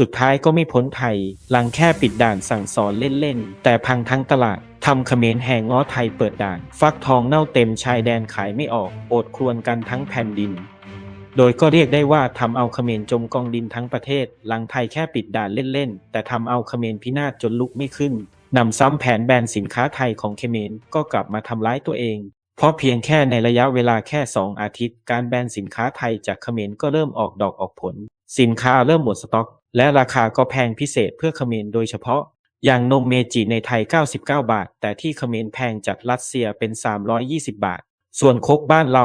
สุดท้ายก็ไม่พ้นไทย หลังแค่ปิดด่านสั่งสอนเล่นๆ แต่พังทั้งตลาดทำเขมรแห่ง้อไทยเปิดด่าน ฟักทองเน่าเต็มชายแดนขายไม่ออก โอดครวญกันทั้งแผ่นดิน โดยก็เรียกได้ว่าทำเอาเขมรจมกองดินทั้งประเทศ หลังไทยแค่ปิดด่านเล่นๆ แต่ทำเอาเขมรพินาศจนลุกไม่ขึ้นนำซ้ำแผนแบนสินค้าไทยของเขมรก็กลับมาทำร้ายตัวเอง เพราะเพียงแค่ในระยะเวลาแค่ 2 อาทิตย์ การแบนสินค้าไทยจากเขมรก็เริ่มออกดอกออกผล สินค้าเริ่มหมดสต็อก และราคาก็แพงพิเศษเพื่อเขมรโดยเฉพาะ อย่างนมเมจิในไทย 99 บาท แต่ที่เขมรแพงจากรัสเซียเป็น 320 บาท ส่วนโคกบ้านเรา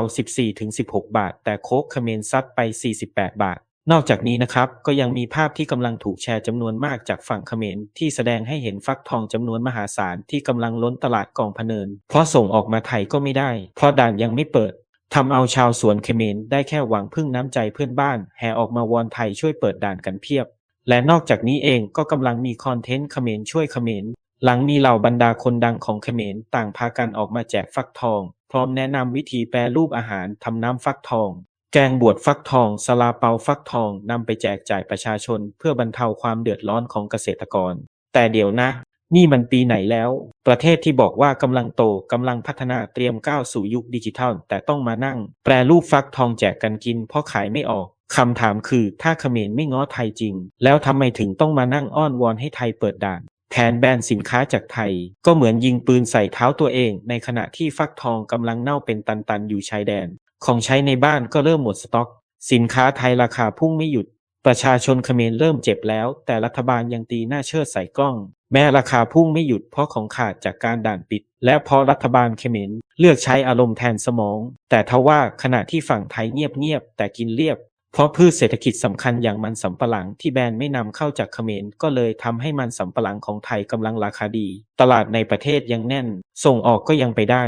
14-16 บาท แต่โคกเขมรซัดไป 48 บาท นอกจากนี้นะครับ ก็ยังมีภาพที่กำลังถูกแชร์จำนวนมากจากฝั่งเขมรที่แสดงให้เห็นฟักทองจำนวนมหาศาลที่กำลังล้นตลาดกองพเนิน เพราะส่งออกมาไทยก็ไม่ได้ เพราะด่านยังไม่เปิดทำเอาชาวสวนเขมรได้แค่หวังพึ่งน้ำใจเพื่อนบ้าน แห่ออกมาวอนไทยช่วยเปิดด่านกันเพียบ และนอกจากนี้เองก็กำลังมีคอนเทนต์เขมรช่วยเขมรหลังมีเหล่าบรรดาคนดังของเขมรต่างพากันออกมาแจกฟักทอง พร้อมแนะนำวิธีแปรรูปอาหารทำน้ำฟักทอง แกงบวชฟักทองสลาเปาฟักทองนำไปแจกจ่ายประชาชน เพื่อบรรเทาความเดือดร้อนของเกษตรกร แต่เดี๋ยวนะ นี่มันปีไหนแล้ว ประเทศที่บอกว่ากำลังโตกำลังพัฒนาเตรียมก้าวสู่ยุคดิจิทัล แต่ต้องมานั่ง แปรรูปฟักทองแจกกันกินเพราะขายไม่ออก คำถามคือถ้าเขมรไม่ง้อไทยจริง แล้วทำไมถึงต้องมานั่งอ้อนวอนให้ไทยเปิดด่านแผนแบนสินค้าจากไทย ก็เหมือนยิงปืนใส่เท้าตัวเอง ในขณะที่ฟักทองกำลังเน่าเป็นตันๆอยู่ชายแดน ของใช้ในบ้านก็เริ่มหมดสต็อก สินค้าไทยราคาพุ่งไม่หยุด ประชาชนเขมรเริ่มเจ็บแล้ว แต่รัฐบาลยังตีหน้าเชิดใส่กล้อง แม้ราคาพุ่งไม่หยุดเพราะของขาดจากการด่านปิด และเพราะรัฐบาลเขมรเลือกใช้อารมณ์แทนสมอง แต่ทว่าขณะที่ฝั่งไทยเงียบๆแต่กินเรียบ เพราะพืชเศรษฐกิจสำคัญอย่างมันสำปะหลังที่แบรนด์ไม่นำเข้าจากเขมรก็เลยทำให้มันสำปะหลังของไทยกำลังราคาดี ตลาดในประเทศยังแน่น ส่งออกก็ยังไปได้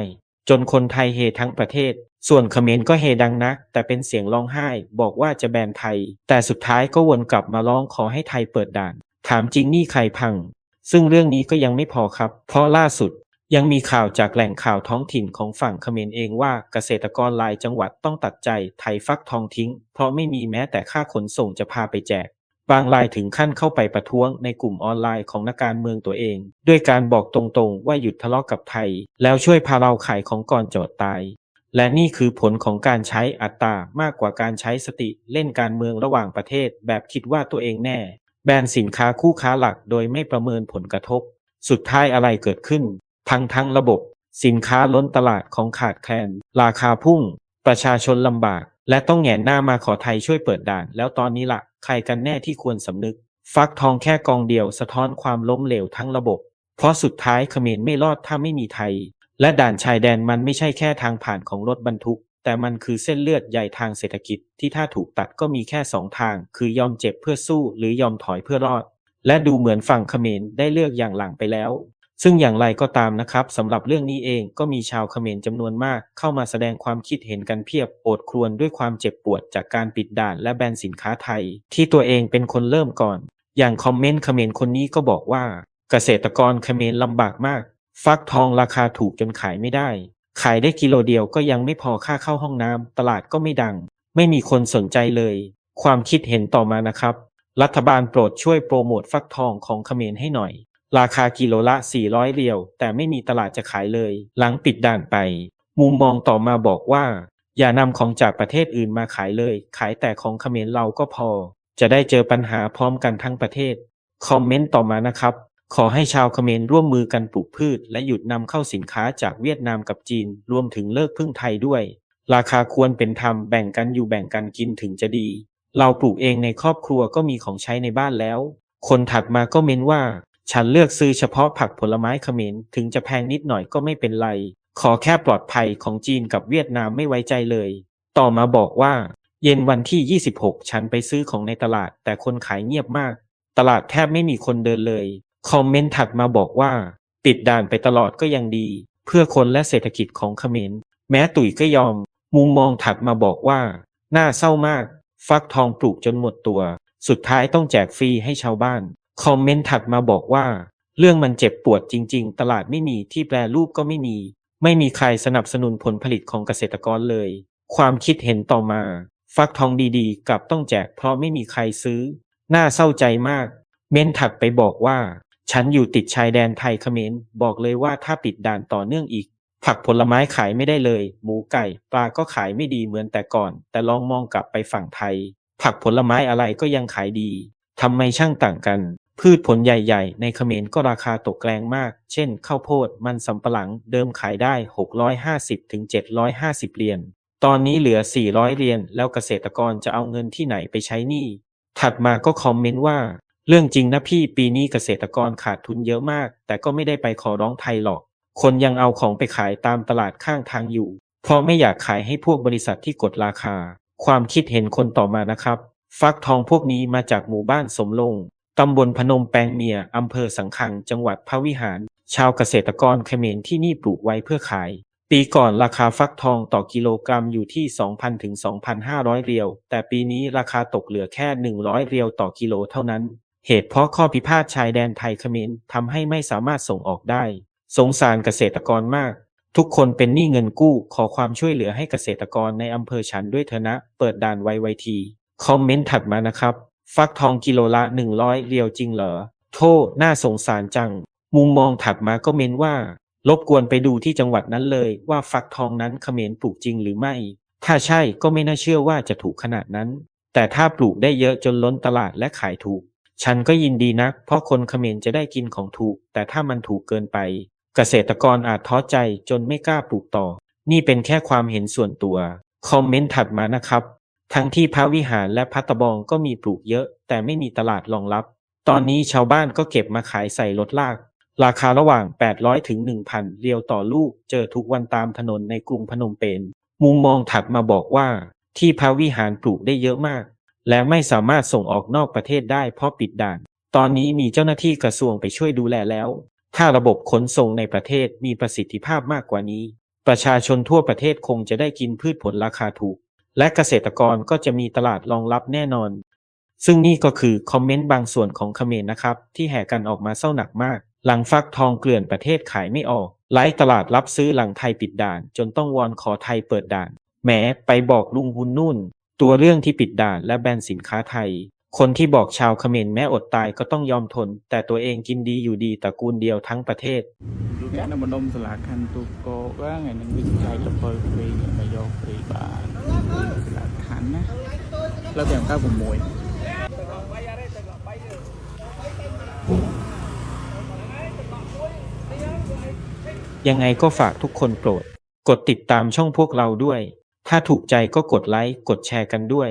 จนคนไทยเฮทั้งประเทศ ส่วนเขมรก็เฮดังนักแต่เป็นเสียงร้องไห้ บอกว่าจะแบนไทย แต่สุดท้ายก็วนกลับมาร้องขอให้ไทยเปิดด่าน ถามจริงนี่ใครพัง ซึ่งเรื่องนี้ก็ยังไม่พอครับ เพราะล่าสุด ยังมีข่าวจากแหล่งข่าวท้องถิ่นของฝั่งเขมรเองว่าเกษตรกรหลายจังหวัดต้องตัดใจไถฟักทองทิ้ง เพราะไม่มีแม้แต่ค่าขนส่งจะพาไปแจก บางรายถึงขั้นเข้าไปประท้วงในกลุ่มออนไลน์ของนักการเมืองตัวเอง ด้วยการบอกตรงๆ ว่าหยุดทะเลาะกับไทย แล้วช่วยพาเราขายของก่อนจอดตาย และนี่คือผลของการใช้อัตรามากกว่าการใช้สติเล่นการเมืองระหว่างประเทศ แบบคิดว่าตัวเองแน่ แบนสินค้าคู่ค้าหลักโดยไม่ประเมินผลกระทบ สุดท้ายอะไรเกิดขึ้น พังทั้งระบบ สินค้าล้นตลาดของขาดแคลน ราคาพุ่ง ประชาชนลำบาก และต้องแหงหน้ามาขอไทยช่วยเปิดด่าน แล้วตอนนี้ละ่ะ ใครกันแน่ที่ควรสำนึก ฟักทองแค่กองเดียวสะท้อนความล้มเหลวทั้งระบบ เพราะสุดท้ายเขมรไม่รอดถ้าไม่มีไทย และด่านชายแดนมันไม่ใช่แค่ทางผ่านของรถบรรทุก แต่มันคือเส้นเลือดใหญ่ทางเศรษฐกิจที่ถ้าถูกตัดก็มีแค่สองทาง คือยอมเจ็บเพื่อสู้หรือยอมถอยเพื่อรอดและดูเหมือนฝั่งเขมรได้เลือกอย่างหลังไปแล้ว ซึ่งอย่างไรก็ตามนะครับสำหรับเรื่องนี้เองก็มีชาวเขมรจำนวนมาก เข้ามาแสดงความคิดเห็นกันเพียบโอดครวญด้วยความเจ็บปวดจากการปิดด่านและแบนสินค้าไทย ที่ตัวเองเป็นคนเริ่มก่อน อย่างคอมเมนต์เขมรคนนี้ก็บอกว่า เกษตรกรเขมรลำบากมาก ฟักทองราคาถูกจนขายไม่ได้ ขายได้กิโลเดียวก็ยังไม่พอค่าเข้าห้องน้ำตลาดก็ไม่ดัง ไม่มีคนสนใจเลย ความคิดเห็นต่อมานะครับ รัฐบาลโปรดช่วยโปรโมทฟักทองของเขมรให้หน่อย ราคากิโลละ 400 เรียว แต่ไม่มีตลาดจะขายเลย หลังปิดด่านไป มุมมองต่อมาบอกว่า อย่านำของจากประเทศอื่นมาขายเลย ขายแต่ของเขมรเราก็พอ จะได้เจอปัญหาพร้อมกันทั้งประเทศ คอมเมนต์ต่อมานะครับ ขอให้ชาวเขมรร่วมมือกันปลูกพืช และหยุดนำเข้าสินค้าจากเวียดนามกับจีน รวมถึงเลิกพึ่งไทยด้วย ราคาควรเป็นธรรมแบ่งกันอยู่แบ่งกันกินถึงจะดี เราปลูกเองในครอบครัวก็มีของใช้ในบ้านแล้ว คนถัดมาก็เม้นว่า ฉันเลือกซื้อเฉพาะผักผลไม้เขมรถึงจะแพงนิดหน่อยก็ไม่เป็นไร ขอแค่ปลอดภัยของจีนกับเวียดนามไม่ไว้ใจเลย ต่อมาบอกว่า เย็นวันที่ 26 ฉันไปซื้อของในตลาด แต่คนขายเงียบมาก ตลาดแทบไม่มีคนเดินเลย คอมเมนต์ถัดมาบอกว่าปิดด่านไปตลอดก็ยังดี เพื่อคนและเศรษฐกิจของเขมรแม้ตุ๋ยก็ยอม มุมมองถัดมาบอกว่า น่าเศร้ามาก ฟักทองปลูกจนหมดตัว สุดท้ายต้องแจกฟรีให้ชาวบ้าน คอมเมนต์ถัดมาบอกว่า เรื่องมันเจ็บปวดจริง ๆ ตลาดไม่มีที่แปรรูปก็ไม่มี ไม่มีใครสนับสนุนผลผลิตของเกษตรกรเลย ความคิดเห็นต่อมา ฟักทองดีๆกลับต้องแจกเพราะไม่มีใครซื้อ น่าเศร้าใจมาก เม้นถักไปบอกว่า ฉันอยู่ติดชายแดนไทยเขมรบอกเลยว่าถ้าปิดด่านต่อเนื่องอีก ผักผลไม้ขายไม่ได้เลย หมูไก่ ปลาก็ขายไม่ดีเหมือนแต่ก่อน แต่ลองมองกลับไปฝั่งไทย ผักผลไม้อะไรก็ยังขายดีทำไมช่างต่างกัน พืชผลใหญ่ๆ ในเขมรก็ราคาตกแรงมาก เช่น ข้าวโพด มันสำปะหลัง เดิมขายได้ 650ถึง750 เหรียญ ตอนนี้เหลือ 400 เหรียญ แล้วเกษตรกรจะเอาเงินที่ไหนไปใช้หนี้ ถัดมาก็คอมเมนต์ว่า เรื่องจริงนะพี่ปีนี้เกษตรกรขาดทุนเยอะมาก แต่ก็ไม่ได้ไปขอร้องไทยหรอก คนยังเอาของไปขายตามตลาดข้างทางอยู่ เพราะไม่อยากขายให้พวกบริษัทที่กดราคา ความคิดเห็นคนต่อมานะครับ ฟักทองพวกนี้มาจากหมู่บ้านสมลง ตำบลพนมแปงเมีย อำเภอสังขัง จังหวัดพระวิหาร ชาวเกษตรกรเขมรที่นี่ปลูกไว้เพื่อขาย ปีก่อนราคาฟักทองต่อกิโลกรัมอยู่ที่ 2,000 ถึง 2,500 เรียว แต่ปีนี้ราคาตกเหลือแค่ 100 เรียวต่อกิโลเท่านั้น เหตุเพราะข้อพิพาทชายแดนไทยเขมรทำให้ไม่สามารถส่งออกได้ สงสารเกษตรกรมาก ทุกคนเป็นหนี้เงินกู้ขอความช่วยเหลือให้เกษตรกรในอำเภอฉันด้วยเถอะนะ เปิดด่านไวไวที คอมเมนต์ถัดมานะครับ ฟักทองกิโลละ100เรียวจริงเหรอ โทษน่าสงสารจัง มุมมองถัดมาก็เมนว่า รบกวนไปดูที่จังหวัดนั้นเลยว่าฟักทองนั้นเขมรปลูกจริงหรือไม่ ถ้าใช่ก็ไม่น่าเชื่อว่าจะถูกขนาดนั้น แต่ถ้าปลูกได้เยอะจนล้นตลาดและขายถูก ฉันก็ยินดีนัก เพราะคนเขมรจะได้กินของถูก แต่ถ้ามันถูกเกินไป เกษตรกรอาจท้อใจจนไม่กล้าปลูกต่อ นี่เป็นแค่ความเห็นส่วนตัว คอมเมนต์ถัดมานะครับ ทั้งที่พระวิหารและพัตะบองก็มีปลูกเยอะ แต่ไม่มีตลาดรองรับ ตอนนี้ชาวบ้านก็เก็บมาขายใส่รถลาก ราคาระหว่าง 800 ถึง 1,000 เรียวต่อลูก เจอทุกวันตามถนนในกรุงพนมเปญ มุมมองถัดมาบอกว่า ที่พระวิหารปลูกได้เยอะมาก และไม่สามารถส่งออกนอกประเทศได้เพราะปิดด่าน ตอนนี้มีเจ้าหน้าที่กระทรวงไปช่วยดูแลแล้ว ถ้าระบบขนส่งในประเทศมีประสิทธิภาพมากกว่านี้ ประชาชนทั่วประเทศคงจะได้กินพืชผลราคาถูก และเกษตรกรก็จะมีตลาดรองรับแน่นอน ซึ่งนี่ก็คือคอมเมนต์บางส่วนของเขมรนะครับ ที่แห่กันออกมาเศร้าหนักมาก หลังฟักทองเกลื่อนประเทศขายไม่ออก ไล่ตลาดรับซื้อหลังไทยปิดด่าน จนต้องวอนขอไทยเปิดด่านแหมไปบอกลุงหุนนุ่น ตัวเรื่องที่ปิดด่านและแบนสินค้าไทย คนที่บอกชาวเขมรแม้อดตายก็ต้องยอมทน แต่ตัวเองกินดีอยู่ดีตระกูลเดียวทั้งប្រទេស អ្នកនៅម្ដុំសាលាខណ្ឌទូកោក៏ថ្ងៃនឹងវិច័យលពើព្រីមកយកព្រីបាទសាលាខណ្ឌណាលើកទាំង96 ยังไงก็ฝากทุกคนโปรด กดติดตามช่องพวกเราด้วย ถ้าถูกใจก็กดไลค์ กดแชร์กันด้วย